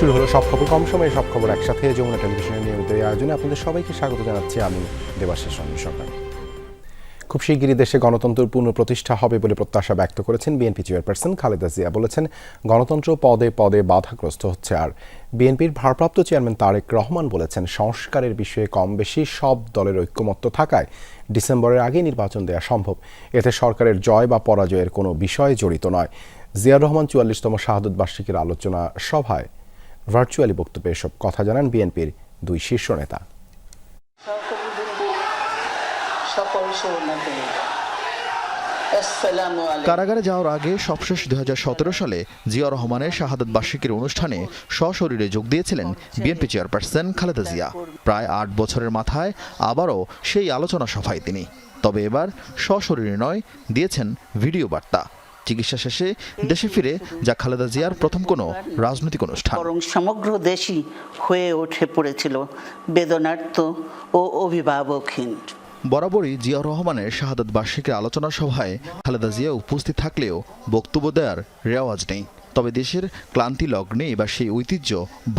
শুরু হলো সব খবর, কম সময়ে সব খবর একসাথে যমুনা টেলিভিশনের নিয়মিত এই আয়োজনে আপনাদের সবাইকে স্বাগত জানাচ্ছি আমি দেবাশিস সরকার। খুব শিগগিরই দেশে গণতন্ত্র পুনঃপ্রতিষ্ঠা হবে বলে প্রত্যাশা ব্যক্ত করেছেন বিএনপি চেয়ারপারসন খালেদা জিয়া। বলেছেন, গণতন্ত্র পদে পদে বাধাগ্রস্ত হচ্ছে আর বিএনপির ভারপ্রাপ্ত চেয়ারম্যান তারেক রহমান বলেছেন, সংস্কারের বিষয়ে কম বেশি সব দলের ঐক্যমত্য থাকায় ডিসেম্বরের আগে নির্বাচন দেওয়া সম্ভব। এতে সরকারের জয় বা পরাজয়ের কোনো বিষয় জড়িত নয়। জিয়াউর রহমান চুয়াল্লিশতম শাহাদত বার্ষিকীর আলোচনা সভায় ভার্চুয়ালি বক্তব্যে এসব কথা জানান বিএনপির দুই শীর্ষ নেতা। কারাগারে যাওয়ার আগে সবশেষ দুই হাজার সতেরো সালে জিয়া রহমানের শাহাদত বার্ষিকীর অনুষ্ঠানে সশরীরে যোগ দিয়েছিলেন বিএনপি চেয়ারপারসন খালেদা জিয়া। প্রায় আট বছরের মাথায় আবারও সেই আলোচনা সভায় তিনি। তবে এবার সশরীরে নয়, দিয়েছেন ভিডিও বার্তা। চিকিৎসা শেষে দেশে ফিরে যা খালেদা জিয়ার প্রথম কোনো রাজনৈতিক অনুষ্ঠান। বরং সমগ্র দেশই হয়ে উঠে পড়েছিল বেদনার্থ ও অভিভাবকহীন। বরাবরই জিয়া রহমানের শাহাদত বার্ষিকীর আলোচনা সভায় খালেদা জিয়া উপস্থিত থাকলেও বক্তব্য দেওয়ার রেওয়াজ নেই। তবে দেশের ক্লান্তি লগ্নে এবার সেই ঐতিহ্য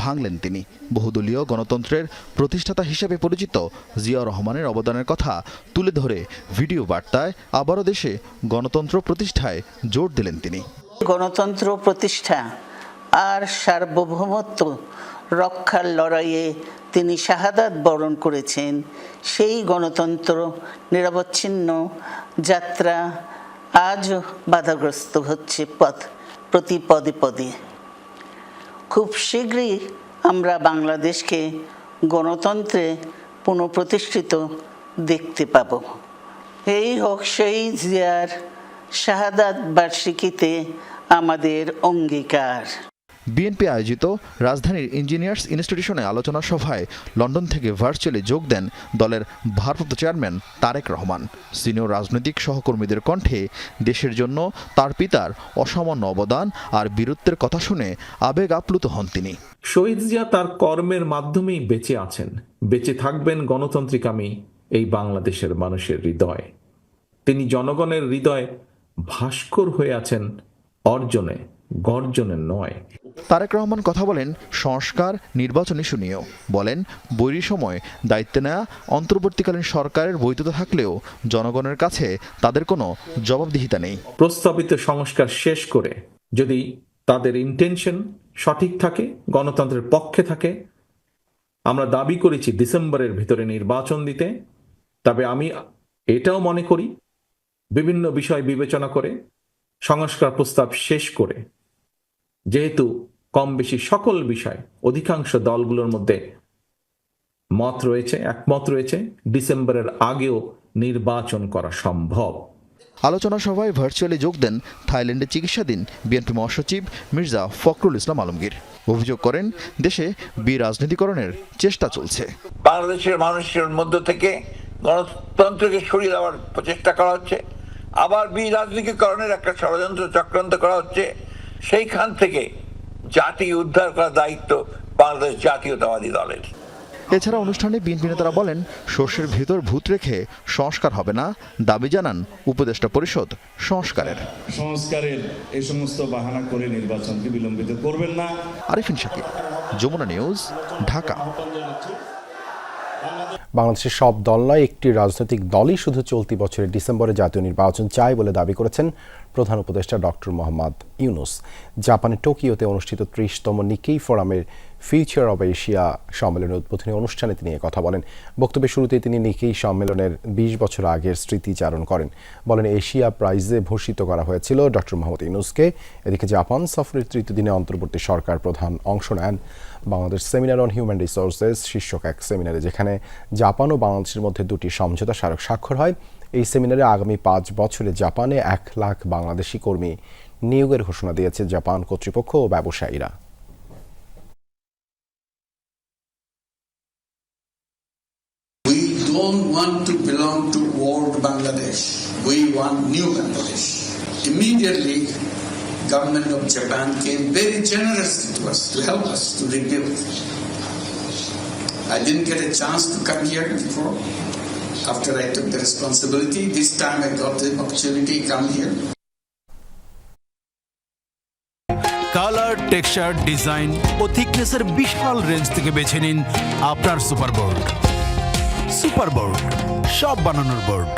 ভাঙলেন তিনি। বহুদলীয় গণতন্ত্রের প্রতিষ্ঠাতা হিসেবে পরিচিত জিয়া রহমানের অবদানের কথা তুলে ধরে ভিডিও বার্তায় আবারও দেশে গণতন্ত্র প্রতিষ্ঠায় জোর দিলেন তিনি। গণতন্ত্র প্রতিষ্ঠা আর সার্বভৌমত্ব রক্ষার লড়াইয়ে তিনি শাহাদাত বরণ করেছেন। সেই গণতন্ত্র নিরবচ্ছিন্ন যাত্রা আজও বাধাগ্রস্ত হচ্ছে পথ। প্রতি পদে পদে। খুব শীঘ্রই আমরা বাংলাদেশকে গণতন্ত্রে পুনঃপ্রতিষ্ঠিত দেখতে পাব। এই হোক সেই জিয়ার শাহাদাত বার্ষিকীতে আমাদের অঙ্গীকার। বিএনপি আয়োজিত রাজধানীর ইঞ্জিনিয়ার্স ইনস্টিটিউশনে আলোচনা সভায় লন্ডন থেকে ভার্চুয়ালি যোগ দেন দলের ভারপ্রাপ্ত চেয়ারম্যান তারেক রহমান। সিনিয়র রাজনৈতিক সহকর্মীদের কণ্ঠে দেশের জন্য তার পিতার অসামান্য অবদান আর বীরত্বের কথা শুনে আবেগ আপ্লুত হন তিনি। শহীদ জিয়া তার কর্মের মাধ্যমেই বেঁচে আছেন। বেঁচে থাকবেন গণতান্ত্রিকামী এই বাংলাদেশের মানুষের হৃদয়। তিনি জনগণের হৃদয় ভাস্কর হয়ে আছেন অর্জনে। গর্জনে নয়। তারেক রহমান কথা বলেন সংস্কার নির্বাচন ইস্যু নিয়েও। বলেন বৈরী সময় দায়িত্বে নেওয়া অন্তর্বর্তীকালীন সরকারের বৈধতা থাকলেও জনগণের কাছে তাদের কোনো জবাবদিহিতা নেই। প্রস্তাবিত সংস্কার শেষ করে যদি তাদের ইন্টেনশন সঠিক থাকে গণতন্ত্রের পক্ষে থাকে আমরা দাবি করেছি ডিসেম্বরের ভিতরে নির্বাচন দিতে তবে আমি এটাও মনে করি বিভিন্ন বিষয় বিবেচনা করে সংস্কার প্রস্তাব শেষ করে যেহেতু কম বেশি সকল বিষয় অধিকাংশ দলগুলোর মধ্যে মত রয়েছে একমত রয়েছে ডিসেম্বরের আগেও নির্বাচন করা সম্ভব। আলোচনা সভায় ভার্চুয়ালি যোগ দেন থাইল্যান্ডে চিকিৎসাধীন বিএনপি মহাসচিব মির্জা ফখরুল ইসলাম আলমগীর। অভিযোগ করেন দেশে বিরাজনীতিকরণের চেষ্টা চলছে। বাংলাদেশের মানুষের মধ্য থেকে গণতন্ত্রকে সরিয়ে দেওয়ার প্রচেষ্টা করা হচ্ছে। আবার বিরাজনীতিকরণের একটা ষড়যন্ত্র চক্রান্ত করা হচ্ছে। সেইখান থেকে জাতি উদ্ধার করার দায়িত্ব বাংলাদেশ জাতীয়তাবাদী দলের। এছাড়া অনুষ্ঠানে বিএনপি নেতারা বলেন শস্যের ভিতর ভূত রেখে সংস্কার হবে না দাবি জানান উপদেষ্টা পরিষদ সংস্কারের। সংস্কারের এই সমস্ত বাহানা করে নির্বাচনকে বিলম্বিত করবেন না। আরিফিন শাকিব যমুনা নিউজ ঢাকা। বাংলাদেশের সব দল নয় একটি রাজনৈতিক দলই শুধু চলতি বছরের ডিসেম্বরে জাতীয় নির্বাচন চায় বলে দাবি করেছেন প্রধান উপদেষ্টা ডক্টর মোহাম্মদ ইউনুস। জাপানের টোকিওতে অনুষ্ঠিত ত্রিশতম নিকেই ফোরামের ফিউচার অব এশিয়া সম্মেলনের উদ্বোধনী অনুষ্ঠানে তিনি কথা বলেন। বক্তব্যের শুরুতে তিনি নিকেই সম্মেলনের বিশ বছর আগের স্মৃতিচারণ করেন। বলেন, এশিয়া প্রাইজে ভূষিত করা হয়েছিল ডক্টর মোহাম্মদ ইউনুসকে। এদিকে জাপান সফরের তৃতীয় দিনে অন্তর্বর্তী সরকার প্রধান অংশ নেন। Bangladesh seminar on human resources শীর্ষক এক সেমিনারে, যেখানে জাপান ও বাংলাদেশের মধ্যে দুটি সমঝোতা স্মারক স্বাক্ষর হয়। এই সেমিনারে আগামী পাঁচ বছরে জাপানে এক লাখ বাংলাদেশি কর্মী নিয়োগের ঘোষণা দিয়েছে জাপান কর্তৃপক্ষ ও ব্যবসায়ীরা don't want to belong to old Bangladesh. We want new Bangladesh. Immediately, government of Japan came very generously to us to help us to rebuild. I didn't get a chance to come here before. After I took the responsibility, this time I got the opportunity to come here. Colour texture design ও থিকনেসের বিশাল range থেকে বেছে নিন আপনার super board super board সব বানানোর board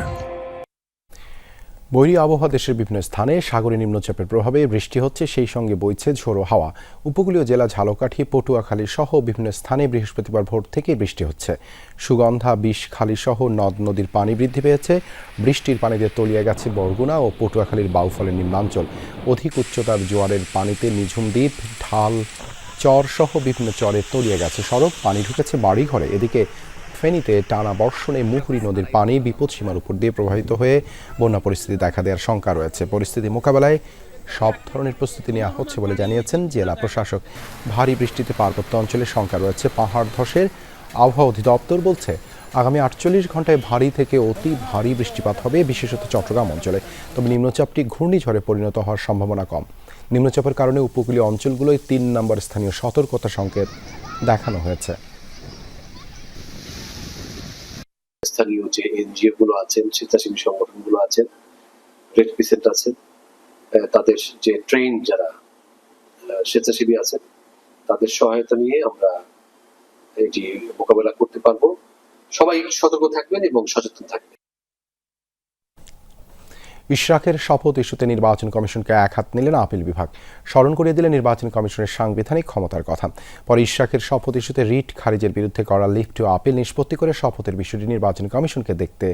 বৈরী আবহাওয়া দেশের বিভিন্ন স্থানে সাগরে নিম্নচাপের প্রভাবে বৃষ্টি হচ্ছে, সেই সঙ্গে বইছে ঝোড়ো হাওয়া। উপকূলীয় জেলা ঝালকাঠি, পটুয়াখালী সহ বিভিন্ন স্থানে বৃহস্পতিবার ভোর থেকেই বৃষ্টি হচ্ছে। সুগন্ধা, বিষখালী সহ নদ নদীর পানি বৃদ্ধি পেয়েছে। বৃষ্টির পানিতে তলিয়ে গেছে বরগুনা ও পটুয়াখালীর বাউফলের নিম্নাঞ্চল। অধিক উচ্চতার জোয়ারের পানিতে নিঝুম দ্বীপ, ঢাল, চর সহ বিভিন্ন চরে তলিয়ে গেছে সড়ক। পানি ঢুকেছে বাড়িঘরে। এদিকে ফেনীতে টানা বর্ষণে মুহুরী নদীর পানি বিপদসীমার উপর দিয়ে প্রবাহিত হয়ে বন্যা পরিস্থিতি দেখা দেওয়ার শঙ্কা রয়েছে। পরিস্থিতি মোকাবেলায় সব ধরনের প্রস্তুতি নেওয়া হচ্ছে বলে জানিয়েছেন জেলা প্রশাসক। ভারী বৃষ্টিতে পার্বত্য অঞ্চলে শঙ্কা রয়েছে। পাহাড় ধসের আবহাওয়া অধিদপ্তর বলছে, আগামী আটচল্লিশ ঘন্টায় ভারী থেকে অতি ভারী বৃষ্টিপাত হবে, বিশেষত চট্টগ্রাম অঞ্চলে। তবে নিম্নচাপটি ঘূর্ণিঝড়ে পরিণত হওয়ার সম্ভাবনা কম। নিম্নচাপের কারণে উপকূলীয় অঞ্চলগুলোয় তিন নম্বর স্থানীয় সতর্কতা সংকেত দেখানো হয়েছে স্থানীয় যে এনজিও গুলো আছেন, স্বেচ্ছাসেবী সংগঠনগুলো আছেন, রেড ক্রিসেন্ট আছেন তাদের যে ট্রেন যারা স্বেচ্ছাসেবী আছেন, তাদের সহায়তা নিয়ে আমরা এটি মোকাবেলা করতে পারব। সবাই সতর্ক থাকবেন এবং সচেতন থাকবেন। ইশরাকের শপথ ইস্যুতে নির্বাচন কমিশনকে এক হাত নিলেন আপিল বিভাগ। স্মরণ করিয়ে দিলেন নির্বাচন কমিশনের সাংবিধানিক ক্ষমতার কথা। পরে ইশরাকের শপথ ইস্যুতে রিট খারিজের বিরুদ্ধে করা লিফট ও আপিল নিষ্পত্তি করে শপথের বিষয়টি নির্বাচন কমিশনকে দেখতে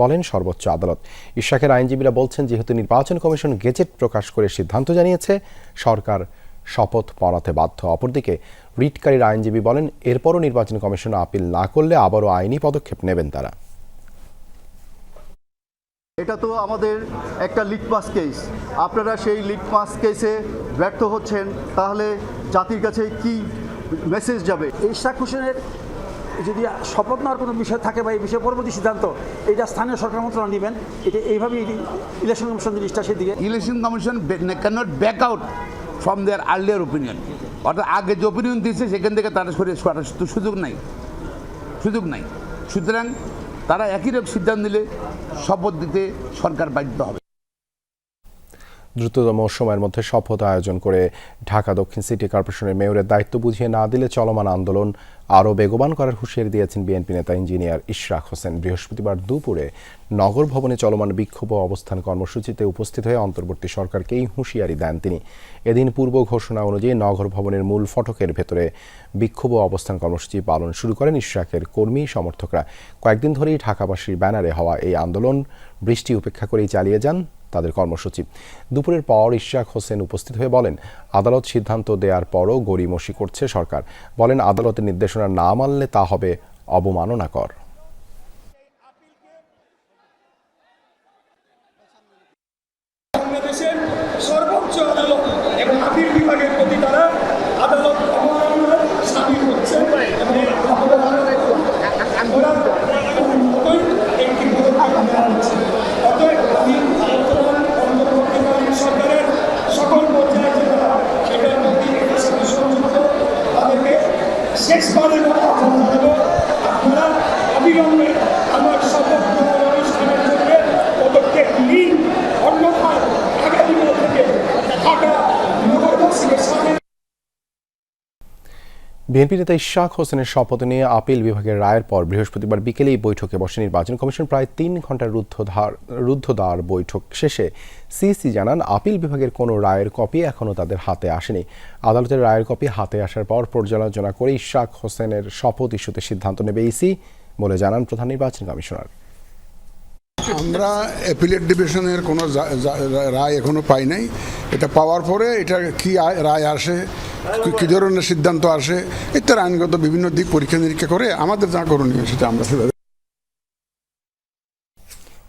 বলেন সর্বোচ্চ আদালত। ইশরাকের আইনজীবীরা বলছেন, যেহেতু নির্বাচন কমিশন গেজেট প্রকাশ করে সিদ্ধান্ত জানিয়েছে, সরকার শপথ পড়াতে বাধ্য। অপরদিকে রিটকারীর আইনজীবী বলেন, এরপরও নির্বাচন কমিশন আপিল না করলে আবারও আইনি পদক্ষেপ নেবেন তারা। এটা তো আমাদের একটা লিটমাস কেস আপনারা সেই লিটমাস কেসে ব্যর্থ হচ্ছেন তাহলে জাতির কাছে কি মেসেজ যাবে? ইশাক হোসেনের যদি শপথ নেওয়ার কোনো বিষয় থাকে বা এই বিষয়ে পরবর্তী সিদ্ধান্ত এটা স্থানীয় সরকার মন্ত্রণালয় নেবেন। এটা এইভাবেই ইলেকশন কমিশন জিনিসটা সেদিকে election commission cannot back out from their earlier opinion অর্থাৎ আগে যে ওপিনিয়ন দিয়েছে সেখান থেকে তারা সরে সরার সুযোগ নাই। সুযোগ নাই। সুতরাং তারা একই রকম সিদ্ধান্ত নিলে শপথ দিতে সরকার বাধ্য হবে। দ্রুততম সময়ের মধ্যে শপথ আয়োজন করে ঢাকা দক্ষিণ সিটি কর্পোরেশনের মেয়রের দায়িত্ব বুঝিয়ে না দিলে চলমান আন্দোলন আরও বেগবান করার হুঁশিয়ারি দিয়েছেন বিএনপি নেতা ইঞ্জিনিয়ার ইশরাক হোসেন। বৃহস্পতিবার দুপুরে নগর ভবনে চলমান বিক্ষোভ অবস্থান কর্মসূচিতে উপস্থিত হয়ে অন্তর্বর্তী সরকারকেই হুঁশিয়ারি দেন তিনি। এদিন পূর্ব ঘোষণা অনুযায়ী নগর ভবনের মূল ফটকের ভেতরে বিক্ষোভ অবস্থান কর্মসূচি পালন শুরু করেন ইশরাকের কর্মী সমর্থকরা। কয়েকদিন ধরেই ঢাকাবাসীর ব্যানারে হওয়া এই আন্দোলন, বৃষ্টি উপেক্ষা করেই চালিয়ে যান। তাদের কর্মসূচি। দুপুরের পর ইশাক হোসেন উপস্থিত হয়ে বলেন, আদালত সিদ্ধান্ত দেওয়ার পরও গড়িমসি করছে সরকার। বলেন, আদালতের নির্দেশনা না মানলে তা হবে অবমাননাকর বাংলাদেশের সর্বোচ্চ আদালত এবং আপিল বিভাগের প্রতি তারা আদালত অবমাননার সামিল হচ্ছে এবং ওরা মতোই একটি পদক্ষেপ নেওয়া হচ্ছে অতএব আমি বর্তমান অন্তর্বর্তীকালীন সরকারের সকল পর্যায়ে যারা এটার প্রতি এটার সাথে সংযুক্ত তাদেরকে শেষবারের মতো আহ্বান জানাব আপনারা অবিলম্বে আমার শপথ গ্রহণ অনুষ্ঠানের জন্য পদক্ষেপ নিন অন্যথায় আগামী দিন থেকে ঢাকা নগরবাসীকে সামনে বিএনপি নেতা ইশাক হোসেনের শপথ নিয়ে আপিল বিভাগের রায়ের পর বৃহস্পতিবার বিকেলেই বৈঠকে বসে নির্বাচন কমিশন প্রায় তিন ঘণ্টার রুদ্ধধার, রুদ্ধদ্বার বৈঠক শেষে সিসি জানান, আপিল বিভাগের কোনো রায়ের কপি এখনও তাদের হাতে আসেনি। আদালতের রায়ের কপি হাতে আসার পর পর্যালোচনা করে ইশাক হোসেনের শপথ ইস্যুতে সিদ্ধান্ত নেবে ইসি বলে জানান প্রধান নির্বাচন কমিশনার। আমরা অ্যাপিলেট ডিভিশনের কোনো রায় এখনও পাই নাই। এটা পাওয়ার পরে এটা কি রায় আসে, কি- ধরনের সিদ্ধান্ত আসে ইত্যাদি আইনগত বিভিন্ন দিক পরীক্ষা নিরীক্ষা করে আমাদের যা করণীয় সেটা আমরা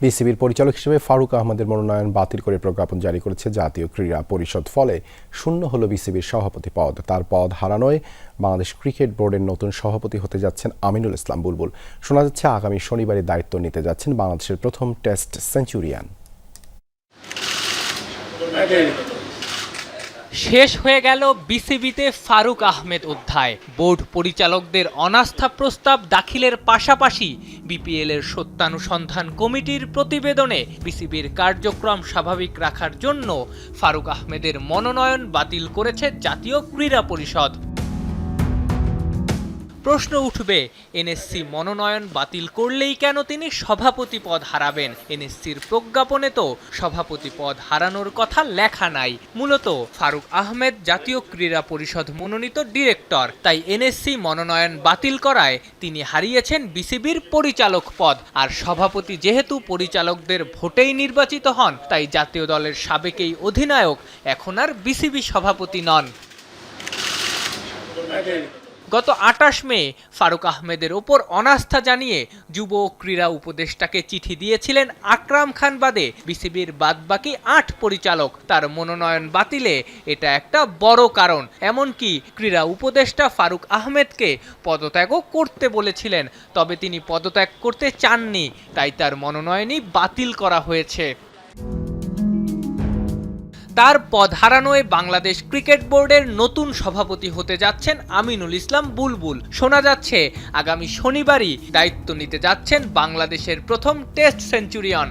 বিসিবির পরিচালক হিসেবে ফারুক আহমদের মনোনয়ন বাতিল করে প্রজ্ঞাপন জারি করেছে জাতীয় ক্রীড়া পরিষদ। ফলে শূন্য হল বিসিবির সভাপতি পদ। তার পদ হারানোয় বাংলাদেশ ক্রিকেট বোর্ডের নতুন সভাপতি হতে যাচ্ছেন আমিনুল ইসলাম বুলবুল। শোনা যাচ্ছে আগামী শনিবারে দায়িত্ব নিতে যাচ্ছেন বাংলাদেশের প্রথম টেস্ট সেঞ্চুরিয়ান। শেষ হয়ে গেল বিসিবিতে ফারুক আহমেদ অধ্যায়। বোর্ড পরিচালকদের অনাস্থা প্রস্তাব দাখিলের পাশাপাশি বিপিএল এর সত্যানুসন্ধান কমিটির প্রতিবেদনে বিসিবির কার্যক্রম স্বাভাবিক রাখার জন্য ফারুক আহমেদের মনোনয়ন বাতিল করেছে জাতীয় ক্রীড়া পরিষদ। প্রশ্ন উঠবে, এনএসসি মনোনয়ন বাতিল করলেই কেন তিনি সভাপতি পদ হারাবেন? এনএসসির প্রজ্ঞাপনে তো সভাপতি পদ হারানোর কথা লেখা নাই। মূলত ফারুক আহমেদ, জাতীয় ক্রীড়া পরিষদ মনোনীত ডিরেক্টর। তাই এনএসসি মনোনয়ন বাতিল করায় তিনি হারিয়েছেন বিসিবির পরিচালক পদ। আর সভাপতি যেহেতু পরিচালকদের ভোটেই নির্বাচিত হন, তাই জাতীয় দলের সাবেকেই অধিনায়ক এখন আর বিসিবি সভাপতি নন। গত আটাশ মে ফারুক আহমেদের ওপর অনাস্থা জানিয়ে যুব ক্রীড়া উপদেষ্টাকে চিঠি দিয়েছিলেন আকরাম খান বাদে। বিসিবির বাদবাকি আট পরিচালক তার মনোনয়ন বাতিলে এটা একটা বড় কারণ। এমনকি ক্রীড়া উপদেষ্টা ফারুক আহমেদকে পদত্যাগও করতে বলেছিলেন, তবে তিনি পদত্যাগ করতে চাননি, তাই তার মনোনয়নই বাতিল করা হয়েছে। তার পদ হারানোয় বাংলাদেশ ক্রিকেট বোর্ডের নতুন সভাপতি হতে যাচ্ছেন আমিনুল ইসলাম বুলবুল। শোনা যাচ্ছে, আগামী শনিবারই দায়িত্ব নিতে যাচ্ছেন বাংলাদেশের প্রথম টেস্ট সেঞ্চুরিয়ন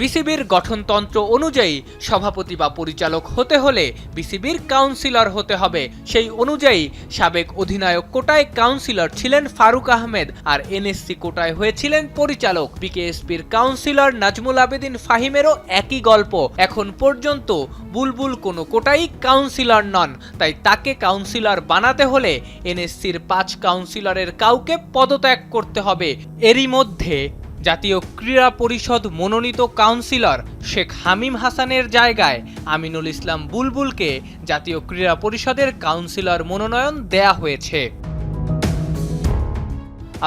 বিসিবির গঠনতন্ত্র অনুযায়ী সভাপতি বা পরিচালক হতে হলে বিসিবির কাউন্সিলর হতে হবে। সেই অনুযায়ী সাবেক অধিনায়ক কোটায় কাউন্সিলর ছিলেন ফারুক আহমেদ আর এনএসসি কোটায় হয়েছিলেন পরিচালক। বিকেএসপির কাউন্সিলর নাজমুল আবেদিন ফাহিমেরও একই গল্প। এখন পর্যন্ত বুলবুল কোনো কোটাই কাউন্সিলর নন। তাই তাকে কাউন্সিলর বানাতে হলে এনএসসির পাঁচ কাউন্সিলরের কাউকে পদত্যাগ করতে হবে। এরই মধ্যে জাতীয় ক্রীড়া পরিষদ মনোনীত কাউন্সিলর শেখ হামিম হাসানের জায়গায় আমিনুল ইসলাম বুলবুলকে জাতীয় ক্রীড়া পরিষদের কাউন্সিলর মনোনয়ন দেয়া হয়েছে।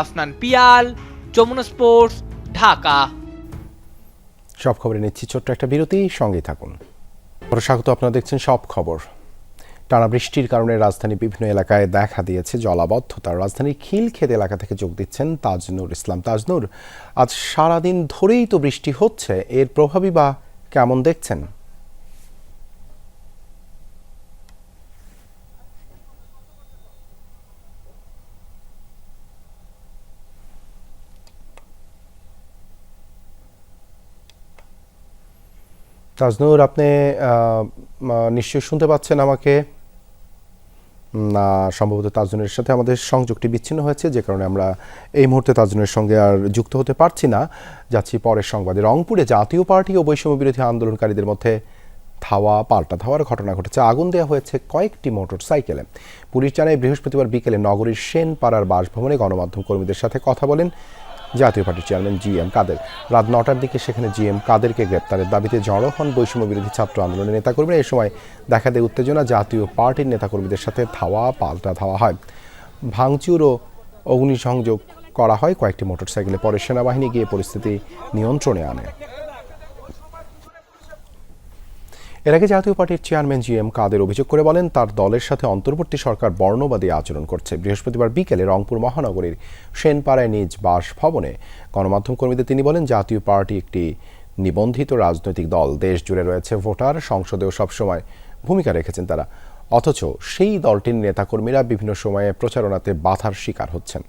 আফনান পিয়াল, যমুনা স্পোর্টস, ঢাকা। সব খবরে নিচ্ছি ছোট্ট একটা বিরতি সঙ্গে থাকুন। স্বাগত, আপনারা দেখছেন সব খবর। টানা বৃষ্টির কারণে রাজধানীর বিভিন্ন এলাকায় দেখা দিয়েছে জলাবদ্ধতা। রাজধানীর খিলক্ষেত এলাকা থেকে যোগ দিচ্ছেন তাজনুর ইসলাম। তাজনুর আজ সারাদিন ধরেই তো বৃষ্টি হচ্ছে এর প্রভাবই বা কেমন দেখছেন? তাজনুর আপনি আহ, নিশ্চয়ই শুনতে পাচ্ছেন আমাকে। সম্ভবত তাজনুরের সাথে আমাদের সংযোগটি বিচ্ছিন্ন হয়েছে, যে কারণে আমরা এই মুহূর্তে তাজনুরের সঙ্গে আর যুক্ত হতে পারছি না। যাচ্ছি পরের সংবাদে। রংপুরে জাতীয় পার্টি ও বৈষম্য বিরোধী আন্দোলনকারীদের মধ্যে ধাওয়া, পাল্টা ধাওয়ার ঘটনা ঘটেছে। আগুন দেওয়া হয়েছে কয়েকটি মোটর সাইকেলে পুলিশ জানায়, বৃহস্পতিবার বিকেলে নগরীর সেনপাড়ার বাসভবনে গণমাধ্যম কর্মীদের সাথে কথা বলেন জাতীয় পার্টির চেয়ারম্যান জি এম কাদের। রাত নটার দিকে সেখানে জি এম কাদেরকে গ্রেপ্তারের দাবিতে জড়ো হন বৈষম্য বিরোধী ছাত্র আন্দোলনের নেতাকর্মীরা। এ সময় দেখা দেয় উত্তেজনা, জাতীয় পার্টির নেতাকর্মীদের সাথে ধাওয়া, পাল্টা ধাওয়া হয়। ভাঙচুর ও অগ্নিসংযোগ করা হয় কয়েকটি মোটরসাইকেলে। পরে সেনাবাহিনী গিয়ে পরিস্থিতি নিয়ন্ত্রণে আনে। এর আগে জাতীয় পার্টির চেয়ারম্যান জি এম কাদের অভিযোগ করে বলেন, তার দলের সাথে অন্তর্বর্তী সরকার বর্ণবাদী আচরণ করছে। বৃহস্পতিবার বিকেলে রংপুর মহানগরীর সেনপাড়ায় নিজ বাসভবনে গণমাধ্যম কর্মীদের তিনি বলেন, জাতীয় পার্টি একটি নিবন্ধিত রাজনৈতিক দল। দেশ জুড়ে রয়েছে ভোটার, সংসদেও সবসময় ভূমিকা রেখেছেন তারা। অথচ সেই দলটির নেতাকর্মীরা বিভিন্ন সময়ে প্রচারণাতে বাধার শিকার হচ্ছেন।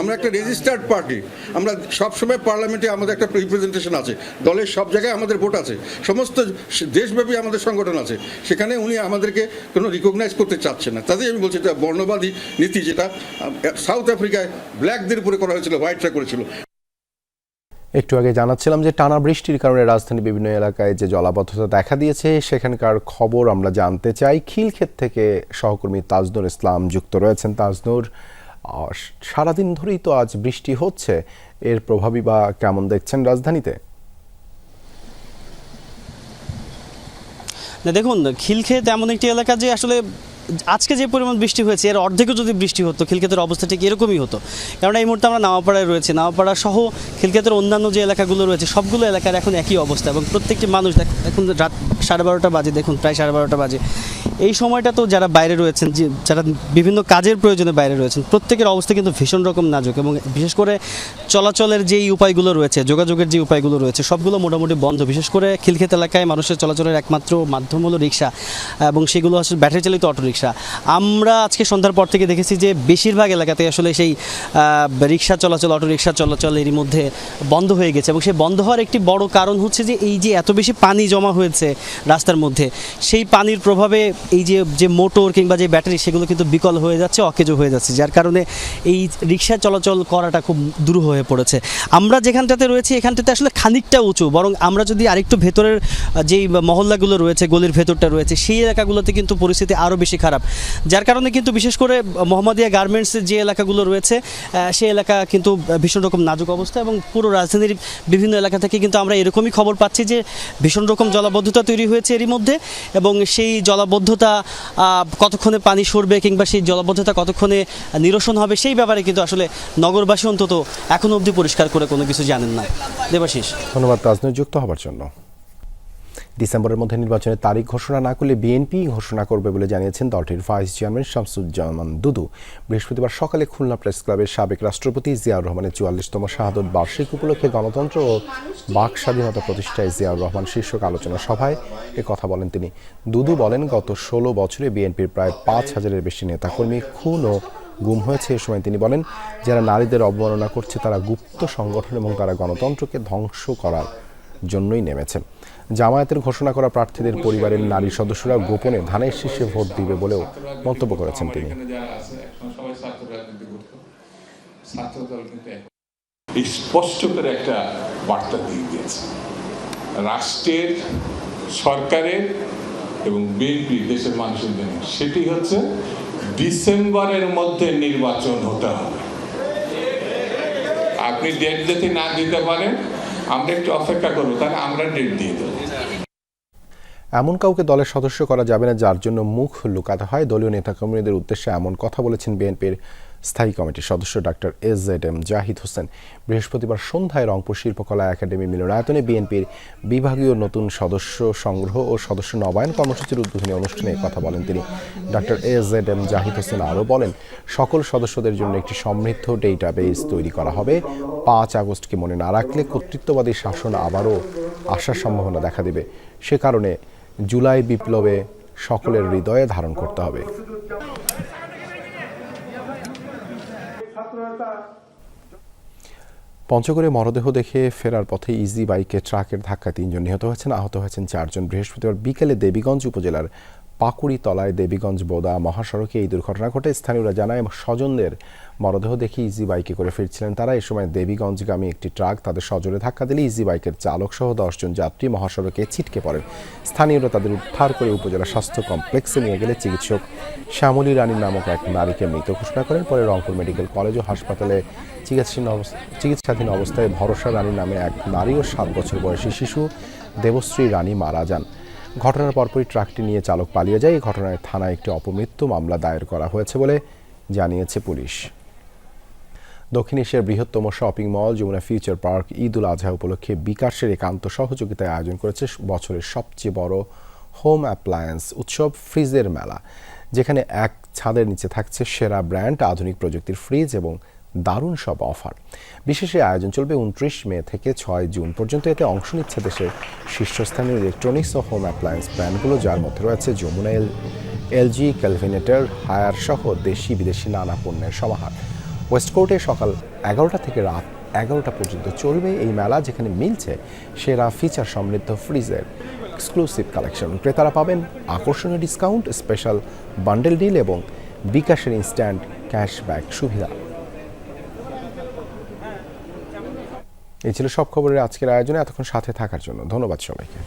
আমরা একটা রেজিস্টার্ড পার্টি আমরা সবসময় পার্লামেন্টে আমাদের একটা রিপ্রেজেন্টেশন আছে। দলের সব জায়গায় আমাদের ভোট আছে। সমস্ত দেশব্যাপী আমাদের সংগঠন আছে। সেখানে উনি আমাদেরকে কোনো রিকগনাইজ করতে চাচ্ছেন না। তাতেই আমি বলছি, এটা বর্ণবাদী নীতি যেটা সাউথ আফ্রিকায় ব্ল্যাকদের উপরে করা হয়েছিল হোয়াইটরা করেছিল। একটু আগে জানাচ্ছিলাম যে টানা বৃষ্টির কারণে রাজধানীর বিভিন্ন এলাকায় যে জলাবদ্ধতা দেখা দিয়েছে, সেখানকার খবর আমরা জানতে চাই। খিলক্ষেত থেকে সহকর্মী তাজনুর ইসলাম যুক্ত রয়েছেন। তাজনুর সারাদিন ধরেই তো আজ বৃষ্টি হচ্ছে। এর প্রভাবই বা কেমন দেখছেন রাজধানীতে? দেখুন, খিলক্ষেত এমন একটি এলাকা যে আসলে আজকে যে পরিমাণ বৃষ্টি হয়েছে, এর অর্ধেকও যদি বৃষ্টি হতো, খিলক্ষেতের অবস্থা ঠিক এরকমই হতো। কারণ এই মুহূর্তে আমরা নাওয়াপাড়ায় রয়েছে। নাওয়াপাড়া সহ খিলক্ষেতের অন্যান্য যে এলাকাগুলো রয়েছে, সবগুলো এলাকার এখন একই অবস্থা এবং প্রত্যেকটি মানুষ এখন রাত সাড়ে বারোটা বাজে, দেখুন, প্রায় সাড়ে বারোটা বাজে। এই সময়টা তো যারা বাইরে রয়েছেন, যে যারা বিভিন্ন কাজের প্রয়োজনে বাইরে রয়েছেন, প্রত্যেকের অবস্থা কিন্তু ভীষণ রকম নাজুক এবং বিশেষ করে চলাচলের যেই উপায়গুলো রয়েছে, যোগাযোগের যে উপায়গুলো রয়েছে, সবগুলো মোটামুটি বন্ধ। বিশেষ করে খিলক্ষেত এলাকায় মানুষের চলাচলের একমাত্র মাধ্যম হলো রিক্সা এবং সেগুলো আসলে ব্যাটারি চালিত অটোরিকশা আমরা আজকে সন্ধ্যার পর থেকে দেখেছি যে বেশিরভাগ এলাকাতে আসলে সেই রিক্সা চলাচল অটোরিকশা চলাচল এরই মধ্যে বন্ধ হয়ে গেছে এবং সেই বন্ধ হওয়ার একটি বড় কারণ হচ্ছে যে এই যে এত বেশি পানি জমা হয়েছে রাস্তার মধ্যে, সেই পানির প্রভাবে এই যে যে মোটর কিংবা যে ব্যাটারি, সেগুলো কিন্তু বিকল হয়ে যাচ্ছে, অকেজো হয়ে যাচ্ছে, যার কারণে এই রিক্সা চলাচল করাটা খুব দূর হয়ে পড়েছে। আমরা যেখানটাতে রয়েছি, এখানটাতে আসলে খানিকটা উঁচু, বরং আমরা যদি আরেকটু ভেতরের যেই মহল্লাগুলো রয়েছে, গলির ভেতরটা রয়েছে, সেই এলাকাগুলোতে কিন্তু পরিস্থিতি আরও বেশি খারাপ। যার কারণে কিন্তু বিশেষ করে মোহাম্মদিয়া গার্মেন্টসের যে এলাকাগুলো রয়েছে সেই এলাকা কিন্তু ভীষণ রকম নাজুক অবস্থা এবং পুরো রাজধানীর বিভিন্ন এলাকা থেকে কিন্তু আমরা এরকমই খবর পাচ্ছি যে, ভীষণ রকম জলাবদ্ধতা তৈরি হয়েছে এরই মধ্যে এবং সেই জলাবদ্ধতা কতক্ষণে পানি সরবে কিংবা সেই জলাবদ্ধতা কতক্ষণে নিরসন হবে সেই ব্যাপারে কিন্তু আসলে নগরবাসী অন্তত এখনও অবধি পরিষ্কার করে কোনো কিছু জানেন না। দেবাশিস। ধন্যবাদ, রাজনৈতিক যুক্ত হবার জন্য। ডিসেম্বরের মধ্যে নির্বাচনের তারিখ ঘোষণা না করলে বিএনপি ঘোষণা করবে বলে জানিয়েছেন দলটির ভাইস চেয়ারম্যান শামসুজ্জামান দুদু। বৃহস্পতিবার সকালে খুলনা প্রেস ক্লাবের সাবেক রাষ্ট্রপতি জিয়াউর রহমানের চুয়াল্লিশতম শাহাদত বার্ষিক উপলক্ষে গণতন্ত্র ও বাক স্বাধীনতা প্রতিষ্ঠায় জিয়াউর রহমান শীর্ষক আলোচনা সভায় এ কথা বলেন তিনি। দুদু বলেন, গত ষোলো বছরে বিএনপির প্রায় পাঁচ হাজারের বেশি নেতাকর্মী খুন ও গুম হয়েছে এ সময় তিনি বলেন, যারা নারীদের অবমাননা করছে তারা গুপ্ত সংগঠন এবং তারা গণতন্ত্রকে ধ্বংস করার জন্যই নেমেছে। জামায়াতের ঘোষণা করা প্রার্থীদের পরিবারের নারী সদস্যরা গোপনে ধানের শীর্ষে ভোট দিবে বলেও মন্তব্য করেছেন তিনি। স্পষ্ট করে একটা বার্তা দিয়ে দিয়েছে। রাষ্ট্রের সরকারের এবং বিএনপি দেশের মানুষের জন্য। সেটি হচ্ছে ডিসেম্বরের মধ্যে নির্বাচন হতে হবে। আপনি ডেট যদি না দিতে পারেন আমরা একটু অপেক্ষা করব, তাহলে আমরা ডেট দিয়ে দেবো। এমন কাউকে দলের সদস্য করা যাবে না যার জন্য মুখ লুকাতে হয়। দলীয় নেতাকর্মীদের উদ্দেশ্যে এমন কথা বলেছেন বিএনপির স্থায়ী কমিটির সদস্য doctor S Z M Zahid Hossain. বৃহস্পতিবার সন্ধ্যায় রংপুর শিল্পকলা একাডেমি মিলনায়তনে বিএনপির বিভাগীয় নতুন সদস্য সংগ্রহ ও সদস্য নবায়ন কর্মসূচির উদ্বোধনী অনুষ্ঠানে কথা বলেন তিনি। Doctor S Z M Zahid Hossain আরও বলেন, সকল সদস্যদের জন্য একটি সমৃদ্ধ ডেটা ডেটাবেস তৈরি করা হবে। পাঁচ আগস্টকে মনে না রাখলে কর্তৃত্ববাদী শাসন আবারও আসার সম্ভাবনা দেখা দেবে। সে কারণে জুলাই বিপ্লবে সকলের হৃদয়ে ধারণ করতে হবে। পঞ্চগড়ে মরদেহ দেখে ফেরার পথে ইজি বাইকে ট্রাকের ধাক্কায় তিনজন নিহত হয়েছেন, আহত হয়েছেন চারজন। বৃহস্পতিবার বিকেলে দেবীগঞ্জ উপজেলার পাকুড়ি তলায় দেবীগঞ্জ বোদা মহাসড়কে এই দুর্ঘটনা ঘটে। স্থানীয়রা জানায়, স্বজনদের মরদেহ দেখে ইজি বাইকে করে ফিরছিলেন তারা। এ সময় দেবীগঞ্জগামী একটি ট্রাক তাদের সজোরে ধাক্কা দিলে ইজি বাইকের চালক সহ দশজন যাত্রী মহাসড়কে ছিটকে পড়েন স্থানীয়রা তাদের উদ্ধার করে উপজেলা স্বাস্থ্য কমপ্লেক্সে নিয়ে গেলে চিকিৎসক শ্যামলী রানী নামক এক নারীকে মৃত ঘোষণা করেন। পরে রংপুর মেডিকেল কলেজ ও হাসপাতালে চিকিৎসাধীন অবস্থা চিকিৎসাধীন অবস্থায় ভরসা রানী নামে এক নারী ও সাত বছর বয়সী শিশু দেবশ্রী রানী মারা যান। ঘটনার পরপরই ট্রাকটি নিয়ে চালক পালিয়ে যায়। এই ঘটনায় থানায় একটি অপমৃত্যু মামলা দায়ের করা হয়েছে বলে জানিয়েছে পুলিশ। দক্ষিণ এশিয়ার বৃহত্তম shopping mall, Jamuna future park, Eid ul Azha উপলক্ষে বিকাশের একান্ত সহযোগিতায় আয়োজন করেছে বছরের সবচেয়ে বড় হোম অ্যাপ্লায়েন্স উৎসব ফ্রিজের মেলা, যেখানে এক ছাদের নিচে থাকছে সেরা ব্র্যান্ড, আধুনিক প্রযুক্তির ফ্রিজ এবং দারুণ সব অফার। বিশেষ আয়োজন চলবে উনত্রিশ মে থেকে ছয় জুন পর্যন্ত। এতে অংশ নিচ্ছে দেশের শীর্ষস্থানীয় ইলেকট্রনিক্স ও হোম অ্যাপ্লায়েন্স ব্র্যান্ডগুলো যার মধ্যে রয়েছে যমুনা, এল, এলজি, ক্যালভিনেটর, হায়ার সহ দেশি বিদেশি নানা পণ্যের সমাহার। ওয়েস্টকোর্টে সকাল এগারোটা থেকে রাত এগারোটা পর্যন্ত চলবে এই মেলা, যেখানে মিলছে সেরা ফিচার সমৃদ্ধ ফ্রিজের এক্সক্লুসিভ কালেকশন। ক্রেতারা পাবেন আকর্ষণীয় ডিসকাউন্ট, স্পেশাল বান্ডেল ডিল এবং বিকাশের ইনস্ট্যান্ট ক্যাশব্যাক সুবিধা। এই ছিল সব খবরের আজকের আয়োজনে এতক্ষণ সাথে থাকার জন্য। ধন্যবাদ সবাইকে।